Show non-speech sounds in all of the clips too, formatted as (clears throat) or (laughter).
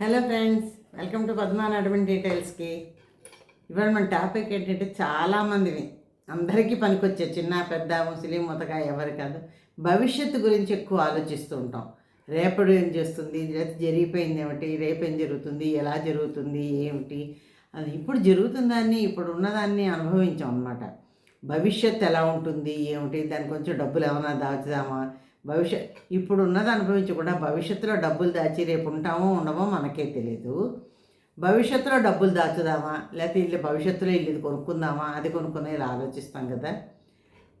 Hello friends welcome to Padma Nadavan డీటెయిల్స్కి. ఇవాళ మన topic ఏంటంటే చాలామంది అందరికీ పనికొచ్చే చిన్న పెద్ద ముస్లిం ముతగా ఎవరు కాదు భవిష్యత్తు గురించి ఎక్కువ ఆలోచిస్తూ ఉంటాం. రేపటి ఏం చేస్తుంది రేపు జరిగిపోయింది ఏమిటి రేపు ఏం జరుగుతుంది ఎలా జరుగుతుంది ఏమిటి అది ఇప్పుడు జరుగుతుందాన్ని ఇప్పుడు ఉన్నదాన్ని అనుభవించాం అనమాట భవిష్యత్తు ఎలా ఉంటుంది ఏమిటి దానికి కొంచెం డబ్బులు ఏమైనా దాచుదామా భవిష్యత్ ఇప్పుడు ఉన్నది అనుభవించకుండా భవిష్యత్తులో డబ్బులు దాచి రేపు ఉంటామో ఉండమో మనకే తెలియదు భవిష్యత్తులో డబ్బులు దాచుదామా? లేకపోతే ఇల్లు భవిష్యత్తులో ఇల్లు ఇది కొనుక్కుందామా? అది కొనుక్కునే ఇలా ఆలోచిస్తాం కదా.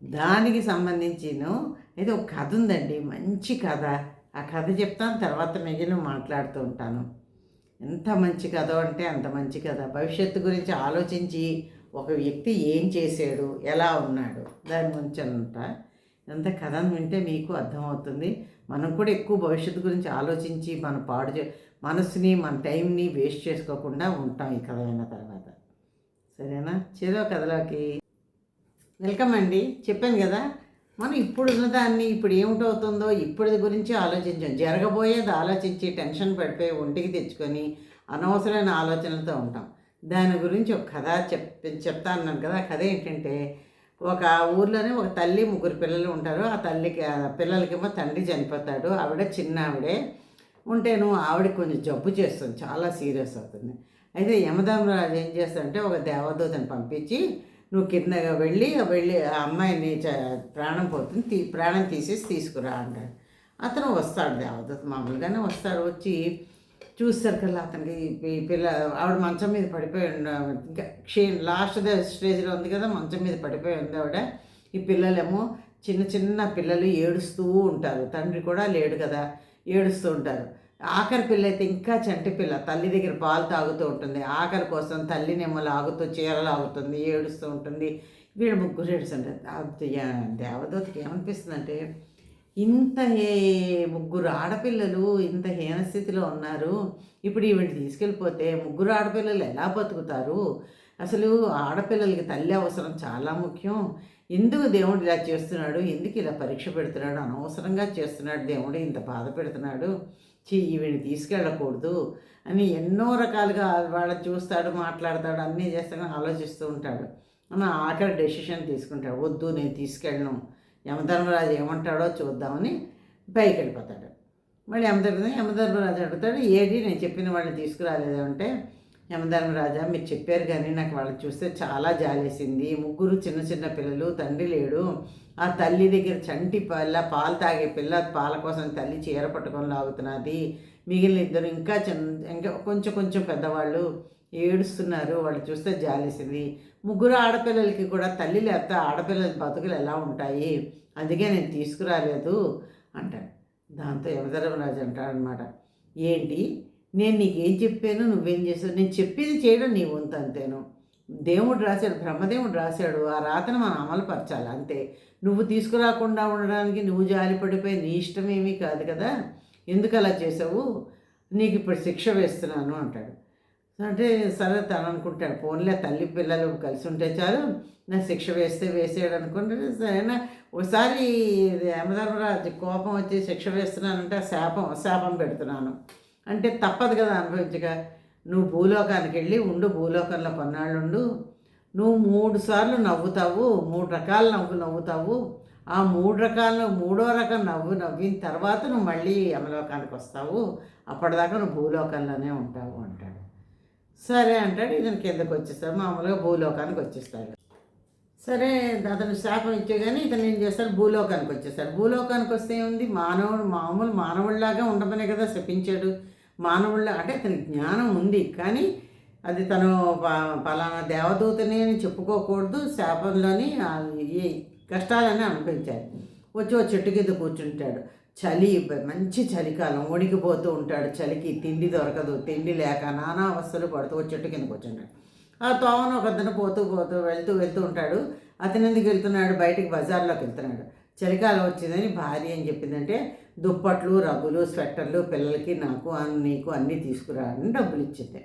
దానికి సంబంధించిన ఇది ఒక కథ ఉందండి. మంచి కథ. ఆ కథ చెప్తాను తర్వాత మిగిలిన మాట్లాడుతూ ఉంటాను. ఎంత మంచి కథ అంటే అంత మంచి కథ. భవిష్యత్తు గురించి ఆలోచించి ఒక వ్యక్తి ఏం చేశాడు? ఎలా ఉన్నాడు? దాని గురించి అంట ఇదంతా కథను వింటే మీకు అర్థమవుతుంది. మనం కూడా ఎక్కువ భవిష్యత్తు గురించి ఆలోచించి మన పాడు చే మనసుని మన టైంని వేస్ట్ చేసుకోకుండా ఉంటాం ఈ కథ విన్న తర్వాత. సరేనా? చేదో కథలోకి. వెల్కమ్ అండి. చెప్పాను కదా మనం ఇప్పుడు ఉన్నదాన్ని ఇప్పుడు ఏమిటవుతుందో ఇప్పుడు గురించి ఆలోచించాం. జరగబోయేది ఆలోచించి టెన్షన్ పడిపోయి ఒంటికి తెచ్చుకొని అనవసరమైన ఆలోచనలతో ఉంటాం. దాని గురించి ఒక కథ చెప్ చెప్తా అన్నాను కదా కథ ఏంటంటే ఒక ఊర్లోనే ఒక తల్లి ముగ్గురు పిల్లలు ఉంటారు. ఆ తల్లికి పిల్లలకేమో తండ్రి చనిపోతాడు. ఆవిడ చిన్న ఆవిడే. ఉంటేను ఆవిడకి కొంచెం జబ్బు చేస్తుంది. చాలా సీరియస్ అవుతుంది. అయితే యమధర్మరాజు ఏం చేస్తాడంటే ఒక దేవదూతని పంపించి నువ్వు కిందగా వెళ్ళి వెళ్ళి ఆ అమ్మాయిని చ- ప్రాణం పోతుంది. తీ ప్రాణం తీసేసి తీసుకురా అంటాడు. అతను వస్తాడు దేవదూత. మామూలుగానే వస్తాడు. వచ్చి చూస్తారు కదా అతనికి ఈ పిల్ల ఆవిడ మంచం మీద పడిపోయి ఇంకా క్షీ లాస్ట్ స్టేజ్లో ఉంది కదా మంచం మీద పడిపోయి ఉంది ఆవిడ. ఈ పిల్లలేమో చిన్న చిన్న పిల్లలు ఏడుస్తూ ఉంటారు. తండ్రి కూడా లేడు కదా ఏడుస్తూ ఉంటారు. ఆఖరి పిల్ల అయితే ఇంకా చంటి పిల్ల తల్లి దగ్గర పాలు తాగుతూ ఉంటుంది. ఆఖరి కోసం తల్లినేమో లాగుతూ చీర లాగుతుంది ఏడుస్తూ ఉంటుంది. వీడు ముగ్గురు ఏడుస్తుంటారు. ఆ ఏమనిపిస్తుంది దేవదూతకి ఏమనిపిస్తుందంటే ఇంత హే ముగ్గురు ఆడపిల్లలు ఇంత హీనస్థితిలో ఉన్నారు. ఇప్పుడు ఈవిడ తీసుకెళ్ళిపోతే ముగ్గురు ఆడపిల్లలు ఎలా బతుకుతారు? అసలు ఆడపిల్లలకి తల్లి అవసరం చాలా ముఖ్యం. ఎందుకు దేవుడు ఇలా చేస్తున్నాడు? ఎందుకు ఇలా పరీక్ష పెడుతున్నాడు? అనవసరంగా చేస్తున్నాడు దేవుడు ఇంత బాధ పెడుతున్నాడు. చీ ఈవిని తీసుకెళ్ళకూడదు అని ఎన్నో రకాలుగా వాళ్ళ చూస్తాడు మాట్లాడతాడు అన్నీ చేస్తాడని ఆలోచిస్తూ ఉంటాడు. అన్న ఆఖరి డెసిషన్ తీసుకుంటాడు. వద్దు నేను తీసుకెళ్ళను. యమధర్మరాజు ఏమంటాడో చూద్దామని పైకి వెళ్ళిపోతాడు మళ్ళీ యమధర్మ యమధర్మరాజు అడుగుతాడు ఏది? నేను చెప్పిన వాళ్ళని తీసుకురాలేదు? అంటే యమధర్మరాజా మీరు చెప్పారు కానీ నాకు వాళ్ళని చూస్తే చాలా జాలేసింది. ముగ్గురు చిన్న చిన్న పిల్లలు తండ్రి లేడు. ఆ తల్లి దగ్గర చంటి పిల్ల పాలు తాగే పిల్ల పాల కోసం తల్లి చీర పట్టుకొని లాగుతున్నది. మిగిలిన ఇద్దరు ఇంకా చిన్న ఇంకా కొంచెం కొంచెం పెద్దవాళ్ళు. ఏడుస్తున్నారు. వాళ్ళు చూస్తే జాలేసింది. ముగ్గురు ఆడపిల్లలకి కూడా తల్లి లేకపోతే ఆడపిల్లల బతుకులు ఎలా ఉంటాయి? అందుకే నేను తీసుకురాలేదు అంటాడు. దాంతో యమధర్మరాజు అంటాడనమాట ఏంటి? నేను నీకేం చెప్పాను? నువ్వేం చేసావు? నేను చెప్పింది చేయడం నీ వంతు అంతేను. దేవుడు రాశాడు బ్రహ్మదేవుడు రాశాడు. ఆ రాతను మనం అమలుపరచాలి అంతే. నువ్వు తీసుకురాకుండా ఉండడానికి నువ్వు జాలిపడిపోయి నీ ఇష్టమేమీ కాదు కదా? ఎందుకు అలా చేసావు? నీకు ఇప్పుడు శిక్ష వేస్తున్నాను అంటాడు. అంటే సరే తను అనుకుంటాడు ఫోన్లే తల్లి పిల్లలు కలిసి ఉంటే చాలు నా శిక్ష వేస్తే వేసేయడు అనుకుంటే సరేనా ఒకసారి యమధర్మరాజు కోపం వచ్చి శిక్ష వేస్తున్నానంటే శాపం శాపం పెడుతున్నాను. అంటే తప్పదు కదా అనుభవించగా నువ్వు భూలోకానికి వెళ్ళి ఉండు భూలోకంలో కొన్నాళ్ళు ఉండు. నువ్వు మూడు సార్లు నవ్వుతావు మూడు రకాల నవ్వు నవ్వుతావు. ఆ మూడు రకాల మూడో రకం నవ్వు నవ్విన తర్వాత నువ్వు మళ్ళీ యమలోకానికి వస్తావు. అప్పటిదాకా నువ్వు భూలోకంలోనే ఉంటావు అంటాడు. సరే అంటాడు ఇతను కిందకు వచ్చేస్తాడు మామూలుగా భూలోకానికి వచ్చేస్తాడు సరే అతను శాపం ఇచ్చే కానీ ఇతను ఏం చేస్తాడు? భూలోకానికి వచ్చేస్తాడు. భూలోకానికి వస్తే ఏముంది? మానవుడు మామూలు మానవుడిలాగా ఉండమనే కదా శపించాడు. మానవుళ్ళ అంటే అతనికి జ్ఞానం ఉంది కానీ అది తను ఫలానా పలానా దేవదూతని అని చెప్పుకోకూడదు. శాపంలోని ఈ కష్టాలని అనుభవించాడు. వచ్చి ఓ చెట్టు కింద కూర్చుంటాడు. చలి మంచి చలికాలం. వణికిపోతూ ఉంటాడు చలికి. తిండి దొరకదు. తిండి లేక నానా అవస్థలు పడుతూ చెట్టు కింద కూర్చుంటాడు ఆ తోవన ఒక అతను పోతూ పోతూ వెళ్తూ వెళ్తూ ఉంటాడు. అతను ఎందుకు వెళ్తున్నాడు? బయటికి బజార్లోకి వెళ్తున్నాడు. చలికాలం వచ్చిందని భార్య ఏం చెప్పిందంటే దుప్పట్లు రగ్గులు స్వెట్టర్లు పిల్లలకి నాకు నీకు అన్నీ తీసుకురా అని డబ్బులు ఇచ్చింది.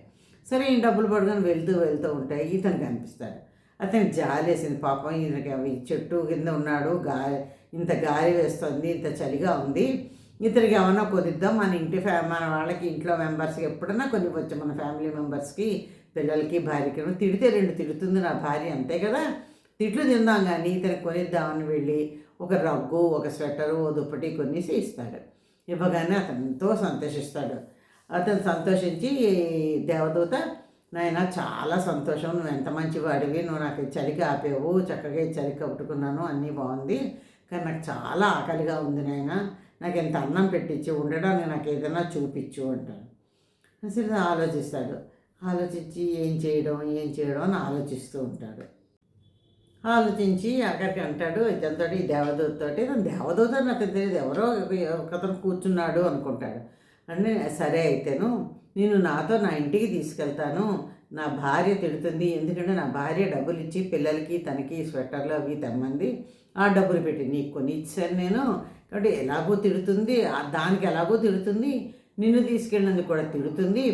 సరే ఈ డబ్బులు పడుకొని వెళ్తూ వెళ్తూ ఉంటాయి. ఇతను కనిపిస్తాడు. అతను జాలేసింది. పాపం ఈయనకి అవి చెట్టు కింద ఉన్నాడు. గా ఇంత గాలి వేస్తుంది ఇంత చలిగా ఉంది ఇతనికి ఏమన్నా కుదిద్దాం మన ఇంటి ఫ్యా మన వాళ్ళకి ఇంట్లో మెంబర్స్కి ఎప్పుడన్నా కొన్ని వచ్చి మన ఫ్యామిలీ మెంబర్స్కి పిల్లలకి భార్యకి తిడితే రెండు తిడుతుంది నా భార్య అంతే కదా. తిట్లు తిందాం కానీ ఇతనికి కొనిద్దామని వెళ్ళి ఒక రగ్గు ఒక స్వెటరు ఓ దుప్పటి కొనేసి ఇస్తాడు. ఇవ్వగానే అతను ఎంతో సంతోషిస్తాడు. అతను సంతోషించి దేవదూత నాయన చాలా సంతోషం నువ్వు ఎంత మంచి వాడివి నువ్వు నాకు చలికి ఆపేవు చక్కగా చలి కట్టుకున్నాను అన్నీ బాగుంది. కానీ నాకు చాలా ఆకలిగా ఉంది నాయన. నాకు ఎంత అన్నం పెట్టించి ఉండడానికి నాకు ఏదైనా చూపించు అంటాడు. సరే ఆలోచిస్తాడు. ఆలోచించి ఏం చేయడం ఏం చేయడం అని ఆలోచిస్తూ ఉంటాడు. ఆలోచించి అక్కడికి అంటాడు ఇతనితో ఈ దేవదూతతోటి ఇతను దేవదూత నాకు తెలియదు. ఎవరో ఒకతను కూర్చున్నాడు అనుకుంటాడు. అంటే సరే అయితేను నేను నాతో నా ఇంటికి తీసుకెళ్తాను. నా భార్య తిడుతుంది. ఎందుకంటే నా భార్య డబ్బులు ఇచ్చి పిల్లలకి తనకి స్వెటర్లు అవి తెమ్మంది. డబ్బులు పెట్టి నీకు కొని ఇచ్చాను నేను. కాబట్టి ఎలాగో తిడుతుంది దానికి ఎలాగో తిడుతుంది నిన్ను తీసుకెళ్ళినందుకు కూడా తిడుతుంది.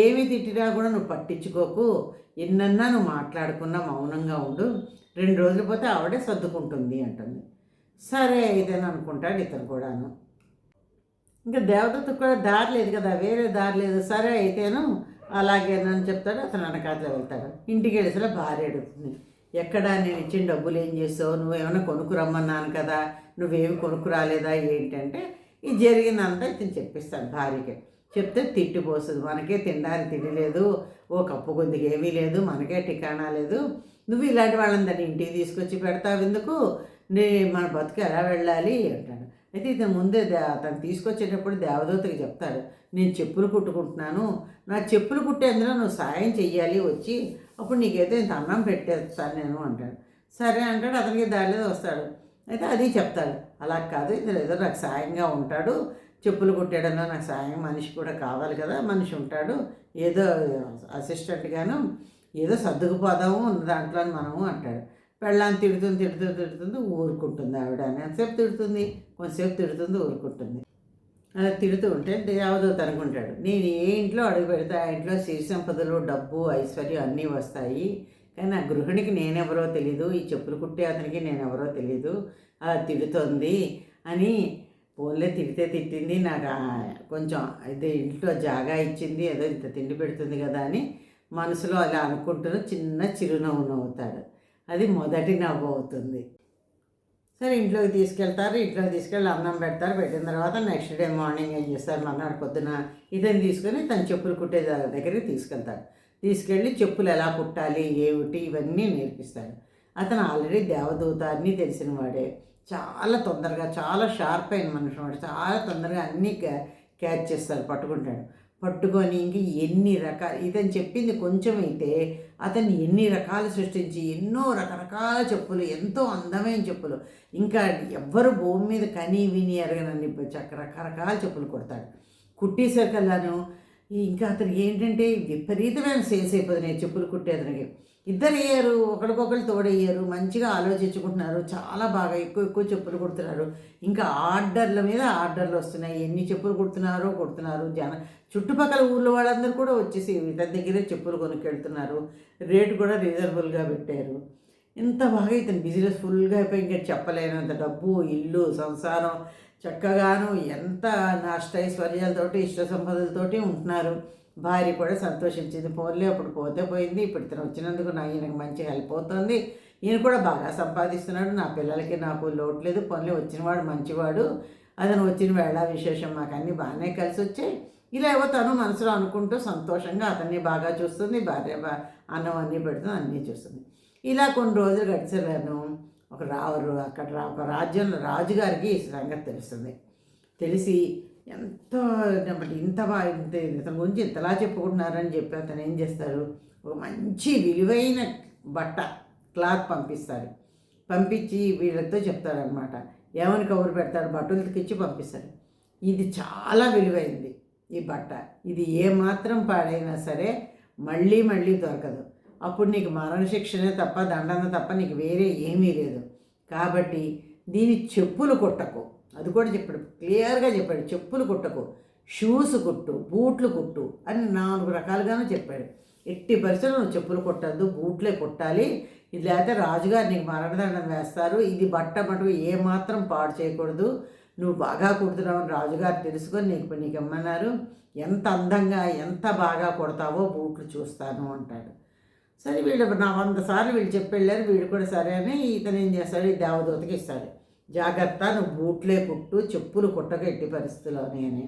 ఏమి తిట్టినా కూడా నువ్వు పట్టించుకోకు. ఎన్నన్నా నువ్వు మాట్లాడుకున్నా మౌనంగా ఉండు. రెండు రోజులు పోతే ఆవిడే సర్దుకుంటుంది అంటుంది. సరే ఇదని అనుకుంటాడు ఇతను కూడాను. ఇంకా దేవదత్త కూడా దారి లేదు కదా వేరే దారి లేదు. సరే అయితేను అలాగేనని చెప్తాడు అతను వెనకాతలో వెళ్తాడు. ఇంటికి వెళ్ళేసరి భార్య అడుగుతుంది. ఎక్కడ నేను ఇచ్చిన డబ్బులు ఏం చేసావు? నువ్వేమైనా కొనుక్కురమ్మన్నాను కదా. నువ్వేమి కొనుక్కురాలేదా ఏంటంటే ఇది జరిగిందంతా ఇతను చెప్పిస్తాను భార్యకి. చెప్తే తిట్టిపోస్తుంది మనకే తినడానికి తినలేదు ఓ కప్పు కొద్దిగా ఏమీ లేదు. మనకే టికాణా లేదు. నువ్వు ఇలాంటి వాళ్ళందరినీ ఇంటికి తీసుకొచ్చి పెడతావు ఎందుకు? నే మన బతుకు ఎలా వెళ్ళాలి అంటాడు. అయితే ఇతను ముందే దే- అతను తీసుకొచ్చేటప్పుడు దేవదూతకి చెప్తాడు. నేను చెప్పులు కుట్టుకుంటున్నాను. నా చెప్పులు కుట్టేందులో నువ్వు సాయం చెయ్యాలి వచ్చి అప్పుడు నీకైతే ఇంత అన్నం పెట్టేస్తాను నేను అంటాడు. సరే అంటాడు అతనికి దారిలో వస్తాడు. అయితే అది చెప్తాడు. అలా కాదు ఇందులో ఏదో నాకు సాయంగా ఉంటాడు. చెప్పులు కుట్టేయడంలో నాకు సాయం మనిషి కూడా కావాలి కదా మనిషి ఉంటాడు. ఏదో అసిస్టెంట్గాను ఏదో సర్దుకుపోదాము ఉన్న దాంట్లో మనము అంటాడు. పెళ్ళాన్ని తిడుతుంది తిడుతుంది తిడుతుంది ఊరుకుంటుంది ఆవిడ. అని ఎంతసేపు తిడుతుంది? కొంతసేపు తిడుతుంది ఊరుకుంటుంది. అలా తిడుతూ ఉంటే దేవదూత అనుకుంటాడు నేను ఏ ఇంట్లో అడుగు పెడితే ఆ ఇంట్లో సిరి సంపదలు డబ్బు ఐశ్వర్యం అన్నీ వస్తాయి. కానీ ఆ గృహిణికి నేనెవరో తెలీదు ఈ చెప్పులు కుట్టే అతనికి నేనెవరో తెలీదు. అలా తిడుతోంది అని ఫోన్లే తిడితే తిట్టింది నాకు కొంచెం అయితే ఇంట్లో జాగా ఇచ్చింది ఏదో ఇంత తిండి పెడుతుంది కదా అని మనసులో అలా అనుకుంటూ చిన్న చిరునవ్వు నవ్వుతాడు. అది మొదటి నవ్వు అవుతుంది. సరే ఇంట్లోకి తీసుకెళ్తారు ఇంట్లోకి తీసుకెళ్ళి అన్నం పెడతారు పెట్టిన తర్వాత నెక్స్ట్ డే మార్నింగ్ ఏం చేస్తారు? మర్నాడు పొద్దున ఇతను తీసుకొని తన చెప్పులు కుట్టే దగ్గరికి తీసుకెళ్తాడు. తీసుకెళ్ళి చెప్పులు ఎలా కుట్టాలి ఏమిటి ఇవన్నీ నేర్పిస్తాడు. అతను ఆల్రెడీ దేవదూత అన్నీ తెలిసిన వాడే. చాలా తొందరగా చాలా షార్ప్ అయిన మనిషి వాడు. చాలా తొందరగా అన్నీ క్యా క్యాచ్ చేస్తాడు పట్టుకుంటాడు. పట్టుకొని ఇంక ఎన్ని రకాల ఇతను చెప్పింది కొంచెం అయితే అతన్ని ఎన్ని రకాలు సృష్టించి ఎన్నో రకరకాల చెప్పులు ఎంతో అందమైన చెప్పులు. ఇంకా ఎవ్వరు భూమి మీద కని విని ఎరగనని చక్క రకరకాల చెప్పులు కొడతాడు. కుట్టేసరికల్లాను ఇంకా అతనికి ఏంటంటే విపరీతమైన సేల్స్ అయిపోతున్నాయి చెప్పులు కుట్టే అతనికి ఇద్దరు అయ్యారు ఒకరికొకరు తోడయ్యారు మంచిగా ఆలోచించుకుంటున్నారు చాలా బాగా ఎక్కువ ఎక్కువ చెప్పులు కుడుతున్నారు. ఇంకా ఆర్డర్ల మీద ఆర్డర్లు వస్తున్నాయి. ఎన్ని చెప్పులు కుడుతున్నారో కుడుతున్నారు. జన చుట్టుపక్కల ఊళ్ళో వాళ్ళందరూ కూడా వచ్చేసి ఇతని దగ్గరే చెప్పులు కొనుక్కెళ్తున్నారు. రేటు కూడా రీజనబుల్గా పెట్టారు. ఇంత బాగా ఇతను బిజినెస్ ఫుల్గా అయిపోయి ఇంకా చెప్పలేనంత డబ్బు ఇల్లు సంసారం చక్కగాను ఎంత నాష్ట ఐశ్వర్యాలతోటి ఇష్ట సంపదలతోటి ఉంటున్నారు. భార్య కూడా సంతోషించింది. పోన్లే అప్పుడు పోతే పోయింది. ఇప్పుడు ఇతను వచ్చినందుకు నా ఈయనకు మంచి హెల్ప్ అవుతుంది. ఈయన కూడా బాగా సంపాదిస్తున్నాడు. నా పిల్లలకి నాకు లోటు లేదు. పోన్లే వచ్చినవాడు మంచివాడు. అతను వచ్చిన వేళ విశేషం మాకు అన్నీ బాగానే కలిసి వచ్చాయి. ఇలా ఏవో తను మనసులో అనుకుంటూ సంతోషంగా అతన్ని బాగా చూస్తుంది. భార్య అన్నం అన్నీ పెడుతుంది అన్నీ చూస్తుంది. ఇలా కొన్ని రోజులు గడిచలేను ఒక రావరు అక్కడ రా- ఒక రాజ్యంలో రాజుగారికి ఈ సంగతి తెలుస్తుంది. తెలిసి ఎంతో అంటే ఇంత బాగా ఇంత. ఇతని గురించి ఇంతలా చెప్పుకుంటున్నారని చెప్పి అతను ఏం చేస్తాడు? ఒక మంచి విలువైన బట్ట క్లాత్ పంపిస్తాడు. పంపించి వీళ్ళతో చెప్తాడనమాట ఏమని కబురు పెడతాడు? బట్టలకి ఇచ్చి పంపిస్తాడు. ఇది చాలా విలువైంది ఈ బట్ట. ఇది ఏ మాత్రం పాడైనా సరే మళ్ళీ మళ్ళీ దొరకదు. అప్పుడు నీకు మరణశిక్షనే తప్ప దండన తప్ప నీకు వేరే ఏమీ లేదు. కాబట్టి దీని చెప్పులు కొట్టకు. అది కూడా చెప్పాడు. క్లియర్గా చెప్పాడు. చెప్పులు కుట్టకు షూస్ కుట్టు బూట్లు కుట్టు అని నాలుగు రకాలుగానూ చెప్పాడు. ఎట్టి పరిస్థితులు నువ్వు చెప్పులు కుట్టద్దు బూట్లే కుట్టాలి. ఇది లేకపోతే రాజుగారు నీకు మరణదండం వేస్తారు. ఇది బట్ట మటుకు ఏమాత్రం పాడు చేయకూడదు. నువ్వు బాగా కుడుతున్నావు అని రాజుగారు తెలుసుకొని నీకు నీకు ఇమ్మన్నారు ఎంత అందంగా ఎంత బాగా కుడతావో బూట్లు చూస్తాను అంటాడు. సరే వీళ్ళు నా వంద సార్లు వీళ్ళు చెప్పి వెళ్ళారు వీడు కూడా సరే అని ఇతను ఏం చేస్తాడు? ఈ దేవదూతకి ఇస్తాడు. జాగ్రత్త నువ్వు బూట్లే కుట్టు చెప్పులు కుట్టక ఎట్టి పరిస్థితుల్లోనే అని.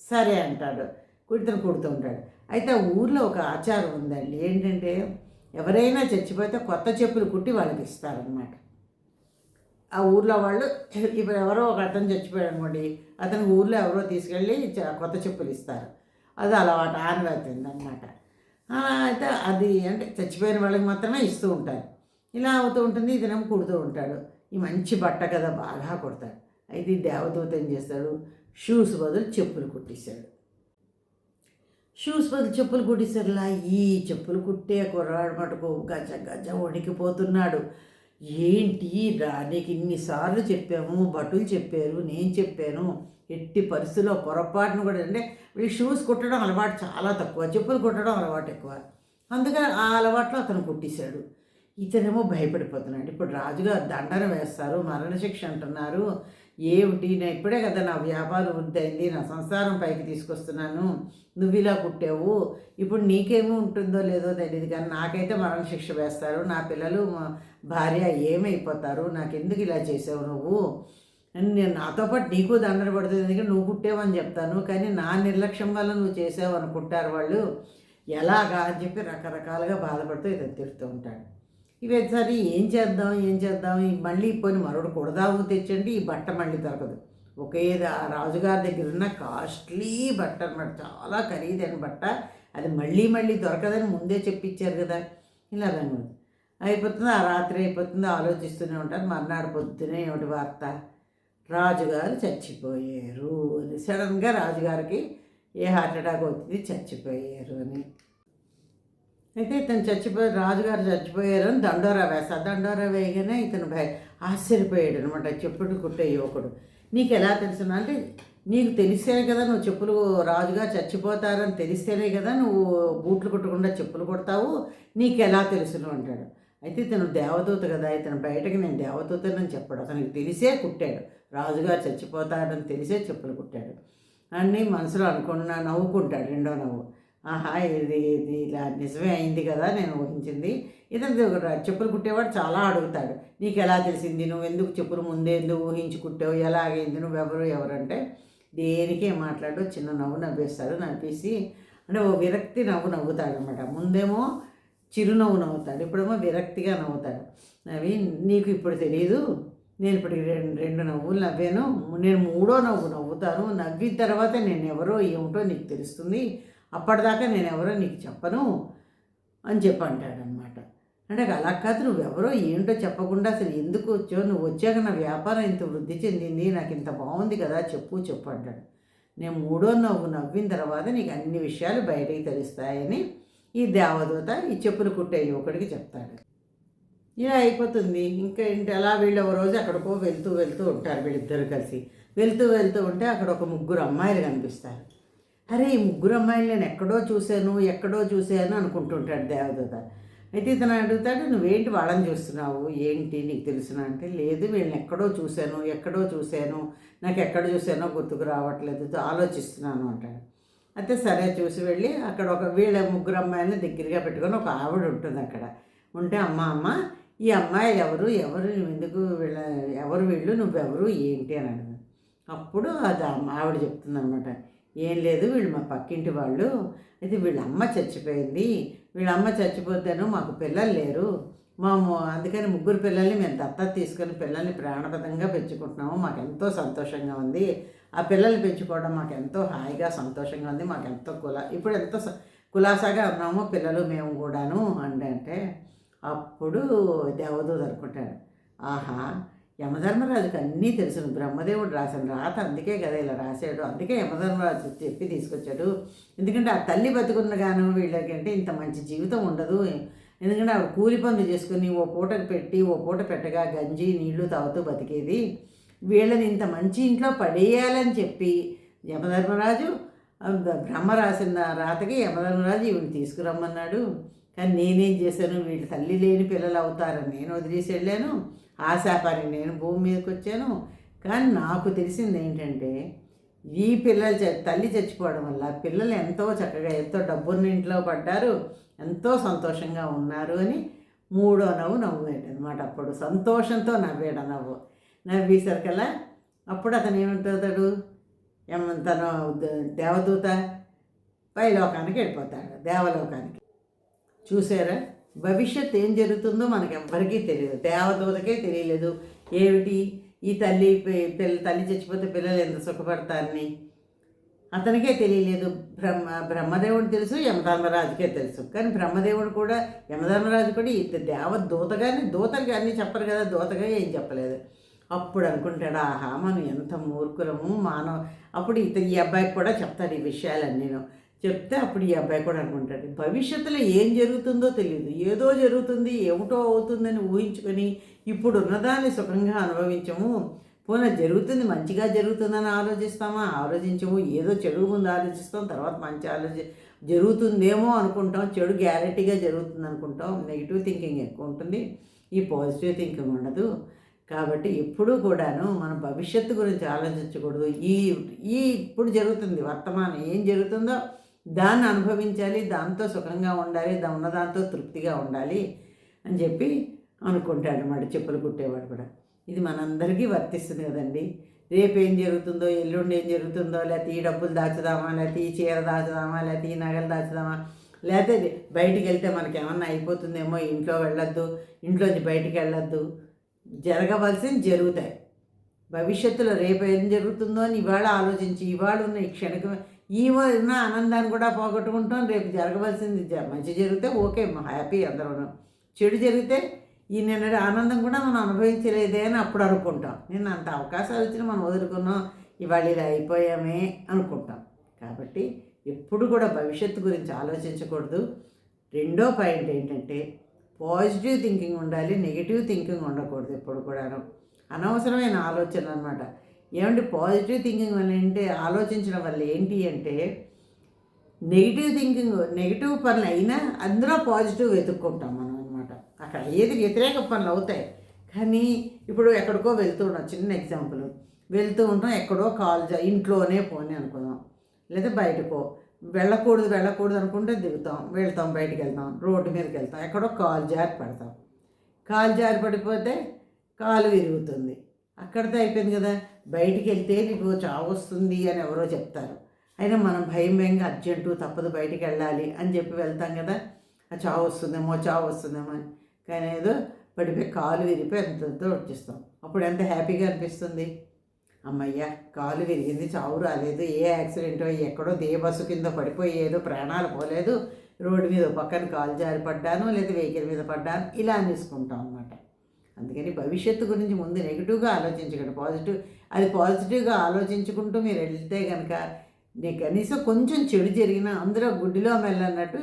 సరే అంటాడు. కుడితను కుడుతూ ఉంటాడు. అయితే ఊర్లో ఒక ఆచారం ఉందండి. ఏంటంటే ఎవరైనా చచ్చిపోతే కొత్త చెప్పులు కుట్టి వాళ్ళకి ఇస్తారనమాట ఆ ఊర్లో వాళ్ళు (clears throat) ఇప్పుడు ఎవరో ఒక అతను చచ్చిపోయాడు అనుకోండి అతనికి ఊర్లో ఎవరో తీసుకెళ్ళి చ- కొత్త చెప్పులు ఇస్తారు. అది అలవాటు ఆనవాతుంది అనమాట అయితే అది అంటే చచ్చిపోయిన వాళ్ళకి మాత్రమే ఇస్తూ ఉంటారు. ఇలా అవుతూ ఉంటుంది ఇతనేమో కుడుతూ ఉంటాడు. ఈ మంచి బట్ట కదా బాగా కుడతాడు. అయితే దేవదూత ఏం చేస్తాడు? షూస్ బదులు చెప్పులు కుట్టిస్తాడు. షూస్ బదులు చెప్పులు కుట్టిస్తారులా ఈ చెప్పులు కుట్టే కుర్రాడు మటుకు గజ గజ వణికిపోతున్నాడు. ఏంటి రా నీకు ఇన్నిసార్లు చెప్పాము బటులు చెప్పారు నేను చెప్పాను ఎట్టి పరిస్థితుల్లో పొరపాటును కూడా అంటే వీళ్ళు షూస్ కుట్టడం అలవాటు చాలా తక్కువ చెప్పులు కుట్టడం అలవాటు ఎక్కువ. అందుకని ఆ అలవాట్లో అతను కుట్టేశాడు ఇతనేమో భయపడిపోతున్నాడు. ఇప్పుడు రాజుగా దండన వేస్తారు మరణశిక్ష అంటున్నారు. ఏమిటి? నేను ఇప్పుడే కదా నా వ్యాపారం వృద్ధి నా సంసారం పైకి తీసుకొస్తున్నాను. నువ్వు ఇలా కుట్టావు. ఇప్పుడు నీకేమీ ఉంటుందో లేదో తెలియదు కానీ నాకైతే మరణశిక్ష వేస్తారు. నా పిల్లలు భార్య ఏమైపోతారు? నాకెందుకు ఇలా చేసావు నువ్వు? నేను నాతో పాటు నీకు దండన పడుతుంది ఎందుకంటే నువ్వు కుట్టావని చెప్తాను. కానీ నా నిర్లక్ష్యం వల్ల నువ్వు చేసావు అనుకుంటారు వాళ్ళు. ఎలాగా అని చెప్పి రకరకాలుగా బాధపడుతూ ఇతను తిరుగుతూ ఉంటాడు. ఇవి సరే ఏం చేద్దాం ఏం చేద్దాం? ఈ మళ్ళీ పోయి మరొకటి కొడదాము తెచ్చండి ఈ బట్ట మళ్ళీ దొరకదు. ఒకే రాజుగారి దగ్గర ఉన్న కాస్ట్లీ బట్ట అనమాట చాలా ఖరీదైన బట్ట. అది మళ్ళీ మళ్ళీ దొరకదని ముందే చెప్పించారు కదా. ఇలా రంగు అయిపోతుంది ఆ రాత్రి అయిపోతుంది ఆలోచిస్తూనే ఉంటారు. మర్నాడు పొద్దునే ఏమిటి వార్త? రాజుగారు చచ్చిపోయారు అని. సడన్గా రాజుగారికి ఏ హార్ట్ అటాక్ వచ్చింది చచ్చిపోయారు అని. అయితే ఇతను చచ్చిపోయి రాజుగారు చచ్చిపోయారు అని దండోరా వేసా దండోరా వేయగానే ఇతను భయ ఆశ్చర్యపోయాడు అనమాట చెప్పులు కుట్టే యువకుడు. నీకు ఎలా తెలుసునా అంటే నీకు తెలిస్తేనే కదా నువ్వు చెప్పులు రాజుగా చచ్చిపోతారని తెలిస్తేనే కదా నువ్వు బూట్లు కుట్టకుండా చెప్పులు కొడతావు. నీకు ఎలా తెలుసును అంటాడు. అయితే ఇతను దేవదూత కదా ఇతను బయటకి నేను దేవదూతనని చెప్పాడు. అతనికి తెలిసే కుట్టాడు. రాజుగారు చచ్చిపోతాడని తెలిసే చెప్పులు కుట్టాడు. అన్నీ మనసులో అనుకున్నా నవ్వుకుంటాడు రెండో నవ్వు. ఆహా ఇది ఇది ఇలా నిజమే అయింది కదా నేను ఊహించింది. ఇతను చెప్పులు కుట్టేవాడు చాలా అడుగుతాడు. నీకు ఎలా తెలిసింది? నువ్వు ఎందుకు చెప్పులు ముందే ఎందుకు ఊహించి కుట్టావు? ఎలాగైంది నువ్వు ఎవరు? ఎవరంటే దేనికి ఏం మాట్లాడు చిన్న నవ్వు నవ్వేస్తాడు నవ్వేసి అంటే ఓ విరక్తి నవ్వు నవ్వుతాడు అనమాట ముందేమో చిరునవ్వు నవ్వుతాడు ఇప్పుడేమో విరక్తిగా నవ్వుతాడు. నవ్వి నీకు ఇప్పుడు తెలియదు నేను ఇప్పుడు రెండు రెండు నవ్వులు నవ్వాను. నేను మూడో నవ్వు నవ్వుతాను. నవ్విన తర్వాత నేను ఎవరో ఏమిటో నీకు తెలుస్తుంది. అప్పటిదాకా నేను ఎవరో నీకు చెప్పను అని చెప్పి అంటాడనమాట అంటే అలా కాదు నువ్వెవరో ఏంటో చెప్పకుండా అసలు ఎందుకు వచ్చావు? నువ్వు వచ్చాక నా వ్యాపారం ఇంత వృద్ధి చెందింది నాకు ఇంత బాగుంది కదా చెప్పు చెప్పు అంటాడు. నేను మూడో నవ్వు నవ్విన తర్వాత నీకు అన్ని విషయాలు బయటికి తెలుస్తాయని ఈ దేవదూత ఈ చెప్పులు కుట్టే యువకుడికి చెప్తాడు. ఇలా అయిపోతుంది? ఇంకా ఏంటి? అలా వీళ్ళు ఒక రోజు అక్కడికో వెళ్తూ వెళ్తూ ఉంటారు వీళ్ళిద్దరు కలిసి. వెళ్తూ వెళ్తూ ఉంటే అక్కడ ఒక ముగ్గురు అమ్మాయిలు కనిపిస్తారు. అరే ఈ ముగ్గురు అమ్మాయిలు నేను ఎక్కడో చూశాను ఎక్కడో చూశాను అనుకుంటుంటాడు దేవదూత అయితే ఇతను అడుగుతాడు నువ్వేంటి వాళ్ళని చూస్తున్నావు? ఏంటి నీకు తెలుసునా? అంటే లేదు వీళ్ళని ఎక్కడో చూశాను ఎక్కడో చూశాను నాకు ఎక్కడ చూశానో గుర్తుకు రావట్లేదు ఆలోచిస్తున్నాను అంటాడు. అయితే సరే చూసి వెళ్ళి అక్కడ ఒక వీళ్ళ ముగ్గురు అమ్మాయిని దగ్గరగా పెట్టుకొని ఒక ఆవిడ ఉంటుంది అక్కడ. ఉంటే అమ్మ అమ్మ ఈ అమ్మాయి ఎవరు? ఎవరు? ఎందుకు వీళ్ళ ఎవరు వీళ్ళు? నువ్వెవరు? ఏంటి? అని అడుగు అప్పుడు అది ఆవిడ చెప్తుంది అనమాట ఏం లేదు వీళ్ళు మా పక్కింటి వాళ్ళు. అయితే వీళ్ళమ్మ చచ్చిపోయింది. వీళ్ళమ్మ చచ్చిపోతేను మాకు పిల్లలు లేరు. మేము అందుకని ముగ్గురు పిల్లల్ని మేము దత్తత తీసుకొని పిల్లల్ని ప్రాణపదంగా పెంచుకుంటున్నాము. మాకు ఎంతో సంతోషంగా ఉంది. ఆ పిల్లల్ని పెంచుకోవడం మాకు ఎంతో హాయిగా సంతోషంగా ఉంది. మాకు ఎంతో కులా ఇప్పుడు ఎంతో స- కులాసాగా ఉన్నాము పిల్లలు మేము కూడాను అంటే అంటే అప్పుడు దేవదూత అనుకుంటాడు ఆహా! యమధర్మరాజుకి అన్నీ తెలుసును బ్రహ్మదేవుడు రాసిన రాత అందుకే కదా ఇలా రాశాడు. అందుకే యమధర్మరాజు చెప్పి తీసుకొచ్చాడు. ఎందుకంటే ఆ తల్లి బతుకున్న గాను వీళ్ళకంటే ఇంత మంచి జీవితం ఉండదు. ఎందుకంటే ఆవిడ కూలి పనులు చేసుకుని ఓ పూటకు పెట్టి ఓ పూట పెట్టగా గంజి నీళ్ళు తాగుతూ బతికేది. వీళ్ళని ఇంత మంచి ఇంట్లో పడేయాలని చెప్పి యమధర్మరాజు బ్రహ్మ రాసిన రాతకి యమధర్మరాజు ఈవిని తీసుకురమ్మన్నాడు. కానీ నేనేం చేశాను? వీళ్ళు తల్లి లేని పిల్లలు అవుతారని నేను వదిలేసి వెళ్ళాను. ఆ నేను భూమి మీదకి వచ్చాను. కానీ నాకు తెలిసింది ఏంటంటే ఈ పిల్లలు తల్లి చచ్చిపోవడం వల్ల పిల్లలు ఎంతో చక్కగా ఎంతో డబ్బున్న ఇంట్లో పడ్డారు ఎంతో సంతోషంగా ఉన్నారు అని మూడో నవ్వు నవ్వాడు అనమాట అప్పుడు. సంతోషంతో నవ్వాడు నవ్వు. నవ్వేసరికల్లా అప్పుడు అతను ఏమంటాడు తను దేవదూత పై లోకానికి వెళ్ళిపోతాడు దేవలోకానికి. చూసారా? భవిష్యత్ ఏం జరుగుతుందో మనకి ఎవ్వరికీ తెలియదు. దేవదూతకే తెలియలేదు. ఏమిటి? ఈ తల్లి పిల్ల తల్లి చచ్చిపోతే పిల్లలు ఎంత సుఖపడతారని. అతనికే తెలియలేదు. బ్రహ్మ బ్రహ్మదేవుడు తెలుసు యమధర్మరాజుకే తెలుసు. కానీ బ్రహ్మదేవుడు కూడా యమధర్మరాజు కూడా ఈ దేవదూతగాని దూతగా అన్నీ చెప్పరు కదా దూతగా ఏం చెప్పలేదు. అప్పుడు అనుకుంటాడు ఆహా మనం ఎంత మూర్ఖులము మానవ అప్పుడు ఇత ఈ అబ్బాయికి కూడా చెప్తాడు ఈ విషయాలన్నీ చెప్తే అప్పుడు ఈ అబ్బాయి కూడా అనుకుంటాడు భవిష్యత్తులో ఏం జరుగుతుందో తెలియదు. ఏదో జరుగుతుంది ఏమిటో అవుతుందని ఊహించుకొని ఇప్పుడు ఉన్నదాన్ని సుఖంగా అనుభవించము. పోనీ జరుగుతుంది మంచిగా జరుగుతుందని ఆలోచిస్తామా? ఆలోచించము. ఏదో చెడు ముందు ఆలోచిస్తాం తర్వాత మంచి ఆలోచి జరుగుతుందేమో అనుకుంటాం. చెడు గ్యారెంటీగా జరుగుతుంది అనుకుంటాం. నెగిటివ్ థింకింగ్ ఎక్కువ ఉంటుంది. ఈ పాజిటివ్ థింకింగ్ ఉండదు. కాబట్టి ఎప్పుడూ కూడాను మనం భవిష్యత్తు గురించి ఆలోచించకూడదు. ఈ ఈ ఇప్పుడు జరుగుతుంది వర్తమానం ఏం జరుగుతుందో దాన్ని అనుభవించాలి దాంతో సుఖంగా ఉండాలి ఉన్న దాంతో తృప్తిగా ఉండాలి అని చెప్పి అనుకుంటాడు అన్నమాట చెప్పులు కుట్టేవాడు కూడా. ఇది మనందరికీ వర్తిస్తుంది కదండి. రేపు ఏం జరుగుతుందో ఎల్లుండి ఏం జరుగుతుందో లేకపోతే ఈ డబ్బులు దాచుదామా లేకపోతే ఈ చీర దాచుదామా లేకపోతే ఈ నగలు దాచుదామా లేకపోతే బయటికి వెళ్తే మనకి ఏమన్నా అయిపోతుందేమో ఇంట్లో వెళ్ళొద్దు ఇంట్లోంచి బయటికి వెళ్ళొద్దు జరగవలసింది జరుగుతాయి. భవిష్యత్తులో రేపు ఏం జరుగుతుందో అని ఇవాళ ఆలోచించి ఇవాళ ఉన్న ఈ క్షణిక ఈ ఉన్న ఆనందాన్ని కూడా పోగొట్టుకుంటాం. రేపు జరగవలసింది మంచి జరిగితే ఓకే హ్యాపీ అందరూ చెడు జరిగితే ఈ నిన్నటి ఆనందం కూడా మనం అనుభవించలేదే అని అప్పుడు అనుకుంటాం. నిన్న అంత అవకాశాలు వచ్చినా మనం వదులుకున్నాం ఇవాళ ఇలా అయిపోయామే అనుకుంటాం. కాబట్టి ఎప్పుడు కూడా భవిష్యత్తు గురించి ఆలోచించకూడదు. రెండో పాయింట్ ఏంటంటే పాజిటివ్ థింకింగ్ ఉండాలి నెగిటివ్ థింకింగ్ ఉండకూడదు ఎప్పుడు కూడాను. అనవసరమైన ఆలోచన అనమాట ఏమంటే పాజిటివ్ థింకింగ్ వల్ల ఏంటి? ఆలోచించడం వల్ల ఏంటి అంటే నెగిటివ్ థింకింగ్ నెగిటివ్ పనులు అయినా అందులో పాజిటివ్ వెతుక్కుంటాం మనం అనమాట అక్కడ ఏది వ్యతిరేక పనులు అవుతాయి. కానీ ఇప్పుడు ఎక్కడికో వెళ్తూ ఉన్నాం చిన్న ఎగ్జాంపుల్ వెళ్తూ ఉంటాం ఎక్కడో కాల్ జా ఇంట్లోనే పోనీ అనుకుందాం. లేదా బయటకో. వెళ్ళకూడదు వెళ్ళకూడదు అనుకుంటే దిగుతాం. వెళ్తాం బయటకు వెళ్తాం. రోడ్డు మీదకి వెళ్తాం. ఎక్కడో కాలు జారి పడతాం. కాలు జారి పడిపోతే కాలు విరుగుతుంది. అక్కడితో అయిపోయింది కదా బయటికి వెళ్తే నీకు చావు వస్తుంది అని ఎవరో చెప్తారు. అయినా మనం భయం భయంగా అర్జెంటు తప్పదు బయటికి వెళ్ళాలి అని చెప్పి వెళ్తాం కదా ఆ చావు వస్తుందేమో చావు వస్తుందేమో అని. కానీ ఏదో పడిపోయి కాలు విరిగిపోయి ఎంతో వచ్చేస్తాం. అప్పుడు ఎంత హ్యాపీగా అనిపిస్తుంది. అమ్మయ్య కాలు విరిగింది చావు రాలేదు ఏ యాక్సిడెంటో ఎక్కడో దే బస్సు కింద పడిపోయి ఏదో ప్రాణాలు పోలేదు రోడ్డు మీద పక్కన కాలు జారి పడ్డాను లేదా వెహికల్ మీద పడ్డాను ఇలా అనేసుకుంటాం అన్నమాట. అందుకని భవిష్యత్తు గురించి ముందు నెగిటివ్గా ఆలోచించకండి. పాజిటివ్ అది పాజిటివ్గా ఆలోచించుకుంటూ మీరు వెళ్తే కనుక నీకు కనీసం కొంచెం చెడు జరిగినా అందులో గుడ్డిలో మెల్లన్నట్టు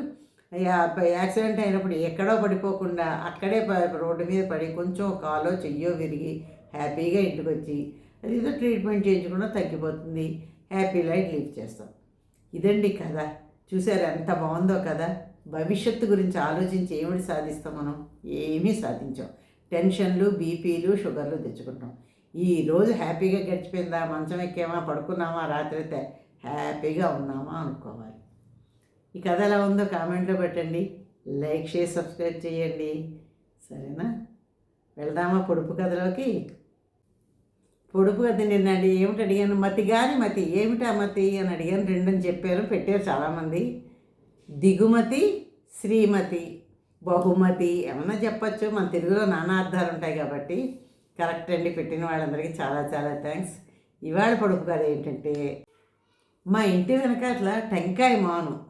యాక్సిడెంట్ అయినప్పుడు ఎక్కడో పడిపోకుండా అక్కడే రోడ్డు మీద పడి కొంచెం కాలో చెయ్యో విరిగి హ్యాపీగా ఇంటికి వచ్చి అది ఏదో ట్రీట్మెంట్ చేయించకుండా తగ్గిపోతుంది. హ్యాపీ లైఫ్ లీవ్ చేస్తాం. ఇదండి కథ. చూసారు ఎంత బాగుందో కదా భవిష్యత్తు గురించి ఆలోచించి ఏమిటి సాధిస్తాం మనం? ఏమీ సాధించాం. టెన్షన్లు బీపీలు షుగర్లు తెచ్చుకుంటాం. ఈ రోజు హ్యాపీగా గడిచిపోయిందా? మంచం ఎక్కామా? పడుకున్నామా? రాత్రి అయితే హ్యాపీగా ఉన్నామా అనుకోవాలి. ఈ కథ ఎలా ఉందో కామెంట్లో పెట్టండి. లైక్ చేసి సబ్స్క్రైబ్ చేయండి. సరేనా? వెళ్దామా పొడుపు కథలోకి? పొడుపు కథ నిన్న ఏమిటి అడిగాను? మతి గాని మతి ఏమిటా మతి అని అడిగాను. రెండని చెప్పారు పెట్టారు చాలామంది. దిగుమతి శ్రీమతి. బహుమతి ఏమన్నా చెప్పచ్చు. మన తెలుగులో నానా అర్థాలు ఉంటాయి కాబట్టి కరెక్ట్ అండి పెట్టిన వాళ్ళందరికీ చాలా చాలా థ్యాంక్స్. ఇవాళ పొడుపు కథ ఏంటంటే మా ఇంటి వెనక అట్లా టెంకాయ మాను.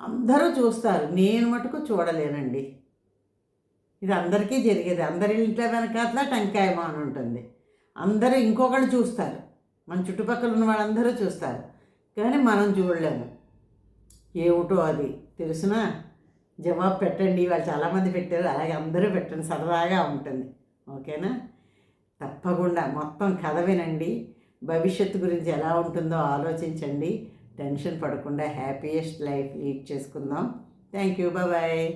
అందరూ చూస్తారు. నేను మటుకు చూడలేనండి. ఇది అందరికీ జరిగేది. అందరి ఇంట్లో వెనకాతల టెంకాయ మాను ఉంటుంది. అందరూ ఇంకొకళ్ళు చూస్తారు. మన చుట్టుపక్కల ఉన్న వాళ్ళందరూ చూస్తారు. కానీ మనం చూడలేము. ఏమిటో అది? తెలుసునా? జవాబు పెట్టండి వాళ్ళు చాలామంది పెట్టారు అలాగే అందరూ పెట్టండి సరదాగా ఉంటుంది. ఓకేనా? తప్పకుండా మొత్తం కథ వినండి. భవిష్యత్తు గురించి ఎలా ఉంటుందో ఆలోచించండి. టెన్షన్ పడకుండా హ్యాపీయెస్ట్ లైఫ్ లీడ్ చేసుకుందాం. Thank you bye